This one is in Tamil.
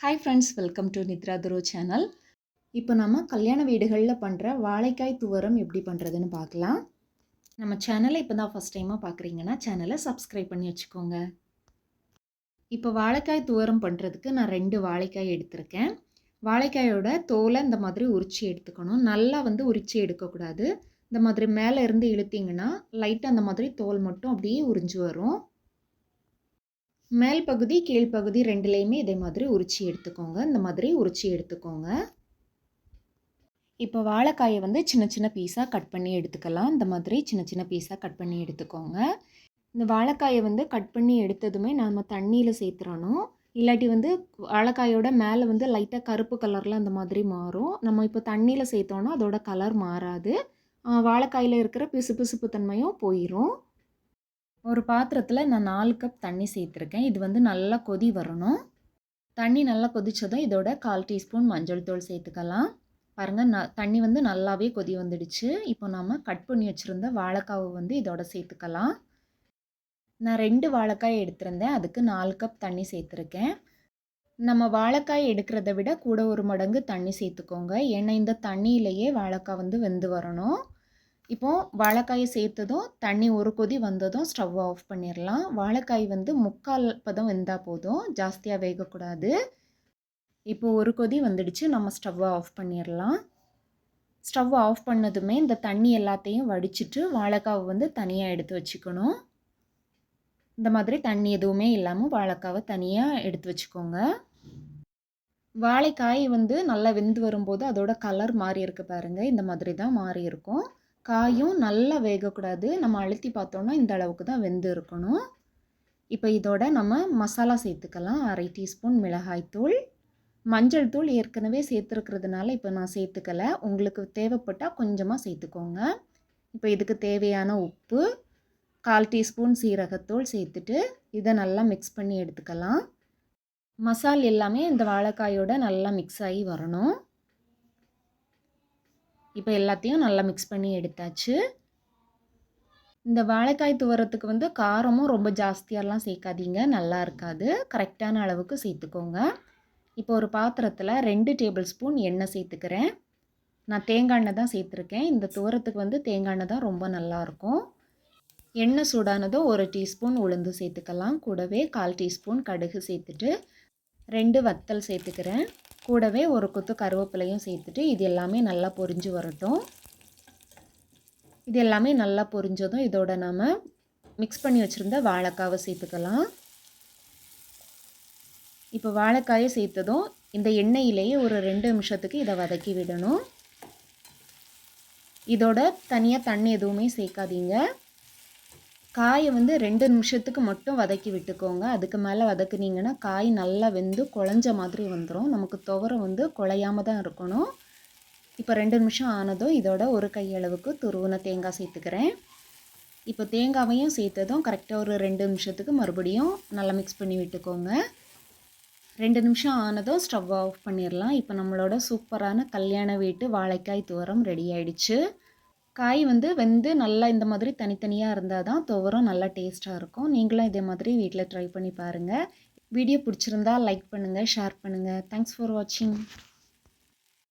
Hi friends welcome to Nithra துரோ channel இப்போ நம்ம கல்யாண வீடுகளில் பண்ணுற வாழைக்காய் துவரம் எப்படி பண்ணுறதுன்னு பார்க்கலாம். நம்ம சேனலை இப்போ தான் ஃபஸ்ட் டைமாக பார்க்குறீங்கன்னா சேனலை சப்ஸ்கிரைப் பண்ணி வச்சுக்கோங்க. இப்போ வாழைக்காய் துவரம் பண்ணுறதுக்கு நான் ரெண்டு வாழைக்காய் எடுத்திருக்கேன். வாழைக்காயோட தோலை இந்த மாதிரி உரிச்சி எடுத்துக்கணும். நல்லா வந்து உரிச்சி எடுக்கக்கூடாது. இந்த மாதிரி மேலே இருந்து இழுத்தீங்கன்னா லைட்டாக அந்த மாதிரி தோல் மட்டும் அப்படியே உறிஞ்சு வரும். மேல் பகுதி கீழ் பகுதி ரெண்டுலேயுமே இதே மாதிரி உரிச்சி எடுத்துக்கோங்க. இந்த மாதிரி உரிச்சி எடுத்துக்கோங்க. இப்போ வாழைக்காயை வந்து சின்ன சின்ன பீஸாக கட் பண்ணி எடுத்துக்கலாம். இந்த மாதிரி சின்ன சின்ன பீஸாக கட் பண்ணி எடுத்துக்கோங்க. இந்த வாழைக்காயை வந்து கட் பண்ணி எடுத்ததுமே நம்ம தண்ணியில் சேர்த்துறணும். இல்லாட்டி வந்து வாழைக்காயோட மேலே வந்து லைட்டாக கருப்பு கலரில் அந்த மாதிரி மாறும். நம்ம இப்போ தண்ணியில் சேர்த்தோன்னா அதோட கலர் மாறாது. வாழைக்காயில் இருக்கிற பிசு பிசுப்பு தன்மையும் போயிடும் ஒரு பாத்திரத்தில் நான் நாலு கப் தண்ணி சேர்த்துருக்கேன். இது வந்து நல்லா கொதி வரணும். தண்ணி நல்லா கொதித்ததும் இதோட கால் டீஸ்பூன் மஞ்சள் தூள் சேர்த்துக்கலாம். பாருங்கள் ந தண்ணி வந்து நல்லாவே கொதி வந்துடுச்சு. இப்போ நாம் கட் பண்ணி வச்சுருந்த வாழைக்காவை வந்து இதோட சேர்த்துக்கலாம். நான் ரெண்டு வாழைக்காய் எடுத்திருந்தேன். அதுக்கு நாலு கப் தண்ணி சேர்த்துருக்கேன். நம்ம வாழைக்காய் எடுக்கிறத விட கூட ஒரு மடங்கு தண்ணி சேர்த்துக்கோங்க. ஏன்னா இந்த தண்ணியிலையே வாழைக்காய் வந்து வெந்து வரணும். இப்போது வாழைக்காயை சேர்த்ததும் தண்ணி ஒரு கொதி வந்ததும் ஸ்டவ் ஆஃப் பண்ணிடலாம் வாழைக்காய் வந்து முக்கால் பதம் வெந்தால் போதும். ஜாஸ்தியாக வேகக்கூடாது. இப்போ ஒரு கொதி வந்துடுச்சு. நம்ம ஸ்டவ்வை ஆஃப் பண்ணிடலாம் ஸ்டவ் ஆஃப் பண்ணதுமே இந்த தண்ணி எல்லாத்தையும் வடிச்சிட்டு வாழைக்காவை வந்து தனியாக எடுத்து வச்சுக்கணும். இந்த மாதிரி தண்ணி எதுவுமே இல்லாமல் வாழைக்காவை தனியாக எடுத்து வச்சுக்கோங்க. வாழைக்காய் வந்து நல்லா வெந்து வரும்போது அதோட கலர் மாறி இருக்கு பாருங்கள் இந்த மாதிரி தான் மாறி இருக்கும் காயும் நல்லா வேகக்கூடாது. நம்ம அழுத்தி பார்த்தோன்னா இந்த அளவுக்கு தான் வெந்து இருக்கணும். இப்போ இதோட நம்ம மசாலா சேர்த்துக்கலாம். அரை டீஸ்பூன் மிளகாய்த்தூள் மஞ்சள் தூள் ஏற்கனவே சேர்த்துருக்கிறதுனால இப்போ நான் சேர்த்துக்கலை. உங்களுக்கு தேவைப்பட்டால் கொஞ்சமாக சேர்த்துக்கோங்க. இப்போ இதுக்கு தேவையான உப்பு கால் டீஸ்பூன் சீரகத்தூள் சேர்த்துட்டு இதை நல்லா மிக்ஸ் பண்ணி எடுத்துக்கலாம். மசால் எல்லாமே இந்த வாழைக்காயோட நல்லா மிக்ஸ் ஆகி வரணும். இப்போ எல்லாத்தையும் நல்லா மிக்ஸ் பண்ணி எடுத்தாச்சு. இந்த வாழைக்காய் துவரத்துக்கு வந்து காரமும் ரொம்ப ஜாஸ்தியாலாம் சேர்க்காதீங்க நல்லா இருக்காது. கரெக்டான அளவுக்கு சேர்த்துக்கோங்க. இப்போ ஒரு பாத்திரத்தில் ரெண்டு டேபிள் ஸ்பூன் எண்ணெய் சேர்த்துக்கிறேன். நான் தேங்காய் எண்ணெய் தான் சேர்த்துருக்கேன். இந்த துவரத்துக்கு வந்து தேங்காய் எண்ணெய் தான் ரொம்ப நல்லாயிருக்கும் எண்ணெய் சூடானதும் ஒரு டீஸ்பூன் உளுந்து சேர்த்துக்கலாம். கூடவே கால் டீஸ்பூன் கடுகு சேர்த்துட்டு ரெண்டு வத்தல் சேர்த்துக்கிறேன். கூடவே ஒரு கொத்து கருவேப்பிலையும் சேர்த்துட்டு இது எல்லாமே நல்லா பொரிஞ்சு வரட்டும். இது எல்லாமே நல்லா பொரிஞ்சதும் இதோட நாம் மிக்ஸ் பண்ணி வச்சுருந்த வாழைக்காவை சேர்த்துக்கலாம். இப்போ வாழைக்காயை சேர்த்ததும் இந்த எண்ணெயிலேயே ஒரு ரெண்டு நிமிஷத்துக்கு இதை வதக்கி விடணும். இதோட தனியாக தண்ணி எதுவுமே சேர்க்காதீங்க. காயை வந்து ரெண்டு நிமிஷத்துக்கு மட்டும் வதக்கி விட்டுக்கோங்க. அதுக்கு மேலே வதக்குனீங்கன்னா காய் நல்லா வெந்து குழஞ்ச மாதிரி வந்துடும் நமக்கு துவரம் வந்து குழையாமல் தான் இருக்கணும். இப்போ ரெண்டு நிமிஷம் ஆனதும் இதோட ஒரு கையளவுக்கு துருவின தேங்காய் சேர்த்துக்கிறேன். இப்போ தேங்காவையும் சேர்த்ததும் கரெக்டாக ஒரு ரெண்டு நிமிஷத்துக்கு மறுபடியும் நல்லா மிக்ஸ் பண்ணி விட்டுக்கோங்க. ரெண்டு நிமிஷம் ஆனதும் ஸ்டவ் ஆஃப் பண்ணிடலாம் இப்போ நம்மளோட சூப்பரான கல்யாண வீட்டு வாழைக்காய் துவரம் ரெடி ஆயிடுச்சு. காய் வந்து வெந்து நல்லா இந்த மாதிரி தனித்தனியாக இருந்தால் தான் துவரம் நல்லா டேஸ்ட்டாக இருக்கும். நீங்களும் இதே மாதிரி வீட்டில் ட்ரை பண்ணி பாருங்கள் வீடியோ பிடிச்சிருந்தா லைக் பண்ணுங்கள் ஷேர் பண்ணுங்கள் தேங்க்ஸ் ஃபார் வாட்சிங்